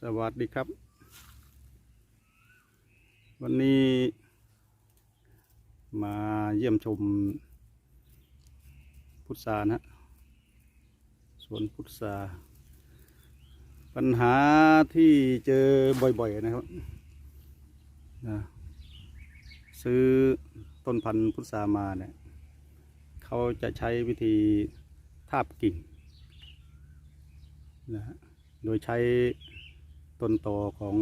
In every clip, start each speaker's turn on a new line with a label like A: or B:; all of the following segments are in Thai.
A: สวัสดีครับ วันนี้มาเยี่ยมชมพุทรานะฮะสวนพุทราปัญหาที่เจอบ่อยๆนะครับนะซื้อต้นพันธุ์พุทรามาเนี่ยเขาจะใช้วิธีทาบกิ่งนะฮะโดยใช้ ต้นตอของ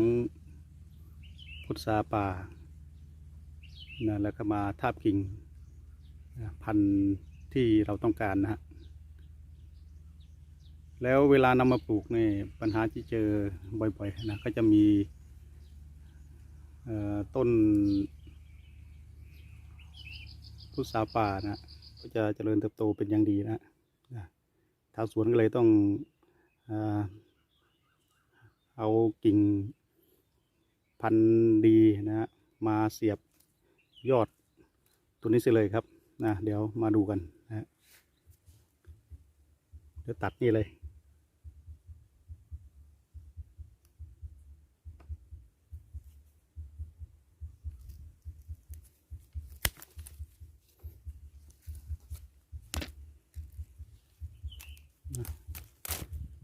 A: พุทราป่านะแล้วก็มาทาบกิ่งพันธุ์ที่เราต้องการนะฮะแล้วเวลานำมาปลูกเนี่ยปัญหาที่เจอบ่อยๆนะก็จะมีต้นพุทราป่านะก็จะเจริญเติบโตเป็นอย่างดีนะนะทางสวนก็เลยต้องอ เอากิ่งพันธุ์ดีนะฮะมาเสียบยอดตัวนี้เสียเลยครับนะเดี๋ยวมาดูกันนะฮะเดี๋ยวตัดนี่เลย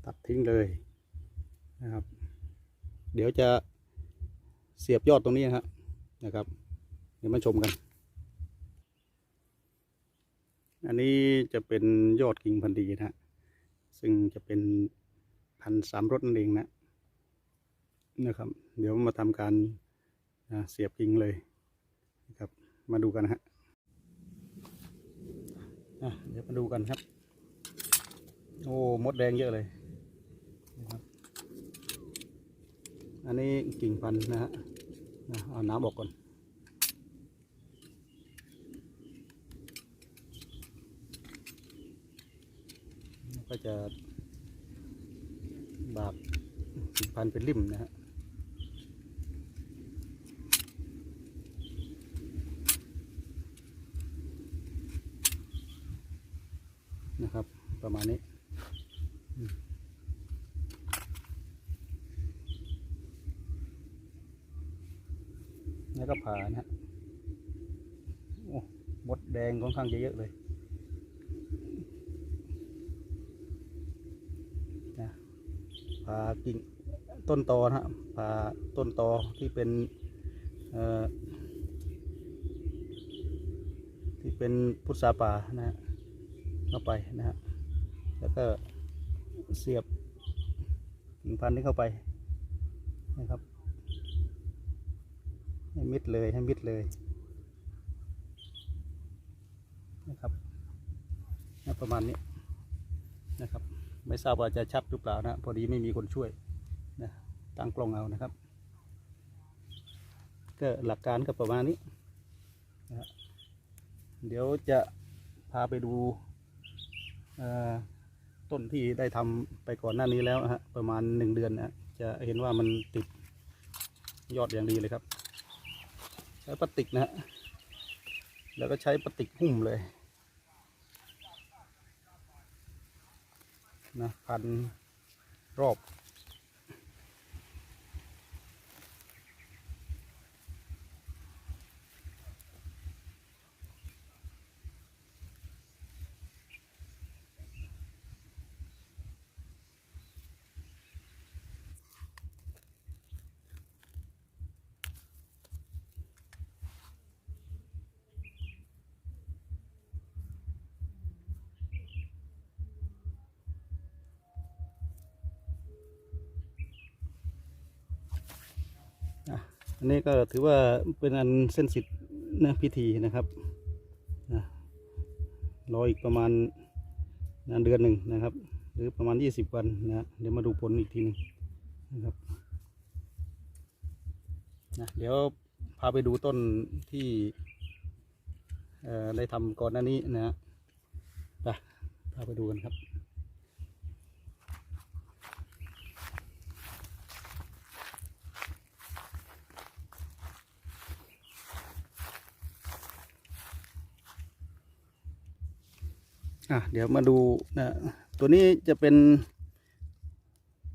A: ตัดทิ้งเลยนะครับ เดี๋ยวจะเสียบยอดตรงนี้นะครับนะครับ เดี๋ยวมาชมกัน อันนี้จะเป็นยอดกิ่งพันธุ์ดีนะฮะซึ่งจะเป็นพันธ์สามรสนั่นเองนะนะครับ เดี๋ยวมาทำการเสียบกิ่งเลยนะครับ มาดูกันนะฮะเดี๋ยวมาดูกันครับ โอ้มดแดงเยอะเลยนะครับ อันนี้กิ่งพันธุ์นะฮะเอาน้ำออกก่อนก็จะบากกิ่งพันธุ์เป็นริมนะฮะนะครับ ประมาณนี้ แล้วก็ผ่านะฮะมดแดงค่อนข้างจะเยอะเลยนะผ่ากิ่งต้นตอนะฮะผ่าต้นตอที่เป็นที่เป็นพุทราป่านะฮะเข้าไปนะฮะแล้วก็เสียบกิ่งพันธุ์นี้เข้าไปนะครับ ให้มิดเลยให้มิดเลยนะครับประมาณนี้นะครับ ไม่ทราบว่าจะชัดหรือเปล่านะ พอดีไม่มีคนช่วยนะตั้งกล้องเอานะครับ ก็หลักการก็ประมาณนี้นะฮะเดี๋ยวจะพาไปดูอ่อต้นที่ได้ทำไปก่อนหน้านี้แล้วฮะประมาณหนึ่งเดือนนะจะเห็นว่ามันติดยอดอย่างดีเลยครับ ช้ปลาติกนะฮะแล้วก็ใช้ปลาติกหุ้มเลยนะพันรอบ อันนี้ก็ถือว่าเป็นอันเส้นสิทธิ์นะพิธีนะครับนะรออีกประมาณนะเดือนหนึ่งนะครับ หรือประมาณยี่สิบวันนะเดี๋ยวมาดูผลอีกทีหนึงนะครับนะเดี๋ยวพาไปดูต้นที่เอ่อได้ทำก่อนหน้านี้นะฮะไปพาไปดูกันครับ อะเดี๋ยวมาดูนะตัวนี้จะเป็น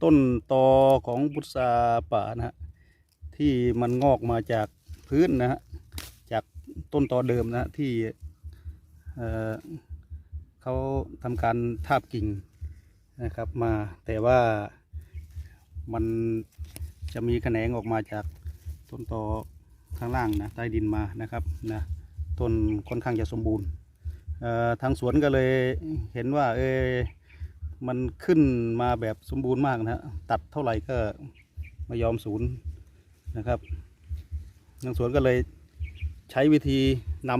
A: ต้นตอของพุทราป่านะฮะที่มันงอกมาจากพื้นนะฮะจากต้นตอเดิมนะฮะที่เเขาทำการทาบกิ่งนะครับมาแต่ว่ามันจะมีแขนงออกมาจากต้นตอข้างล่างนะใต้ดินมานะครับนะต้นค่อนข้างจะสมบูรณ์ ทางสวนก็เลยเห็นว่าเออมันขึ้นมาแบบสมบูรณ์มากนะฮะตัดเท่าไหร่ก็ไม่ยอมศูนย์นะครับทางสวนก็เลยใช้วิธีน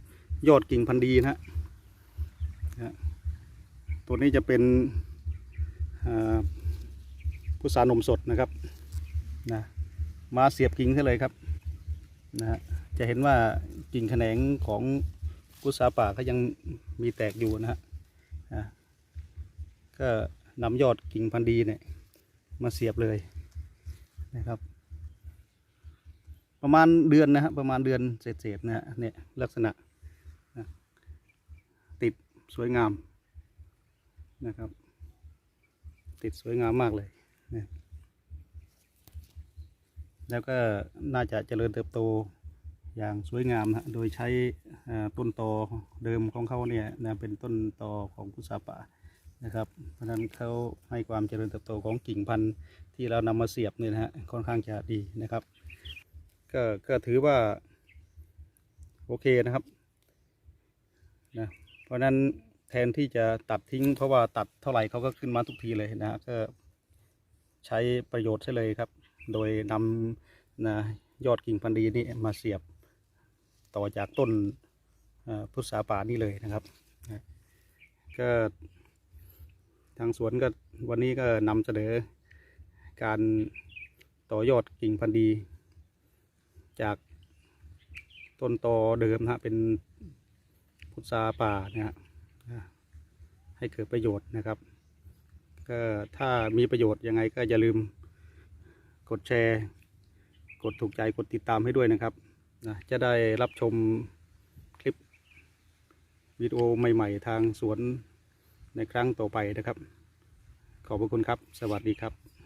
A: ำยอดกิ่งพันธุ์ดีนะฮะตัวนี้จะเป็นอ่าพุทรานมสดนะครับนะมาเสียบกิ่งให้เลยครับนะฮะจะเห็นว่ากิ่งแขนงของ พุทราป่าก็ยังมีแตกอยู่นะฮะก็นำยอดกิ่งพันธุ์ดีเนี่ยมาเสียบเลยนะครับ ประมาณเดือนนะฮะประมาณเดือนเศษๆนะฮะเนี่ยลักษณะนะติดสวยงามนะครับ ติดสวยงามมากเลยนะแล้วก็น่าจะเจริญเติบโต อย่างสวยงามนะฮะโดยใช้ต้นตอเดิมของเขาเนี่ยนะเป็นต้นตอของพุทราป่านะครับ เพราะฉะนั้นเขาให้ความเจริญเติบโตของกิ่งพันธุ์ที่เรานำมาเสียบเนี่ยนะฮะค่อนข้างจะดีนะครับ ก็ก็ถือว่าโอเคนะครับนะเพราะฉะนั้นแทนที่จะตัดทิ้ง เพราะว่าตัดเท่าไหร่เขาก็ขึ้นมาทุกทีเลยนะฮะก็ใช้ประโยชน์ใช่เลยครับ โดยนำนะยอดกิ่งพันธุ์ดีนี่มาเสียบ ต่อจากต้นพุทราป่านี่เลยนะครับ ก็ทางสวนก็วันนี้ก็นำเสนอการต่อยอดกิ่งพันธุ์ดี จากต้นตอเดิมนะเป็นพุทราป่านี่ยฮะให้เกิดประโยชน์นะครับ ก็ถ้ามีประโยชน์ยังไงก็อย่าลืมกดแชร์ กดถูกใจกดติดตามให้ด้วยนะครับ นะจะได้รับชมคลิปวิดีโอใหม่ ๆ ทางสวนในครั้งต่อไปนะครับ ขอบพระคุณครับ สวัสดีครับ